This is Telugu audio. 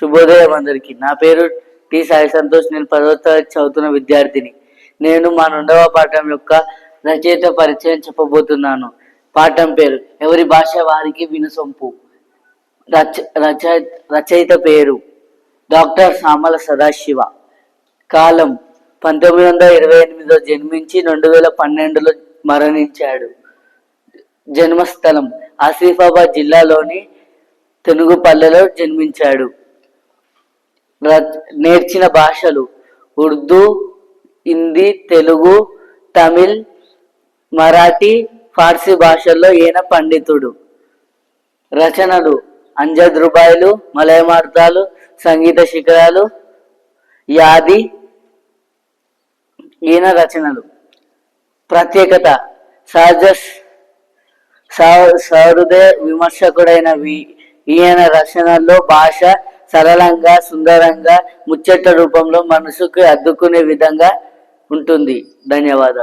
శుభోదయం అందరికి. నా పేరు టి సాయి సంతోష్. నేను పదవ తరగతి చదువుతున్న విద్యార్థిని. నేను మా రెండవ పాఠం యొక్క రచయిత పరిచయం చెప్పబోతున్నాను. పాఠం పేరు ఎవరి భాష వారికి వినసొంపు రచ రచ రచయిత పేరు డాక్టర్ సామల సదాశివ. కాలం పంతొమ్మిది వందల ఇరవై ఎనిమిదిలో జన్మించి రెండు వేల పన్నెండులో మరణించాడు. జన్మస్థలం ఆసిఫాబాద్ జిల్లాలోని తెనుగుపల్లెలో జన్మించాడు. నేర్చిన భాషలు ఉర్దూ హిందీ తెలుగు తమిళ్ మరాఠీ ఫార్సీ భాషల్లో ఈయన పండితుడు. రచనలు అంజద్ రుబాయిలు మలయమార్తాలు సంగీత శిఖరాలు యాది ఈయన రచనలు. ప్రత్యేకత సహజ సహృదయ విమర్శకుడైన ఈయన రచనల్లో భాష సరళంగా సుందరంగా ముచ్చట రూపంలో మనసుకు అద్దుకునే విధంగా ఉంటుంది. ధన్యవాదాలు.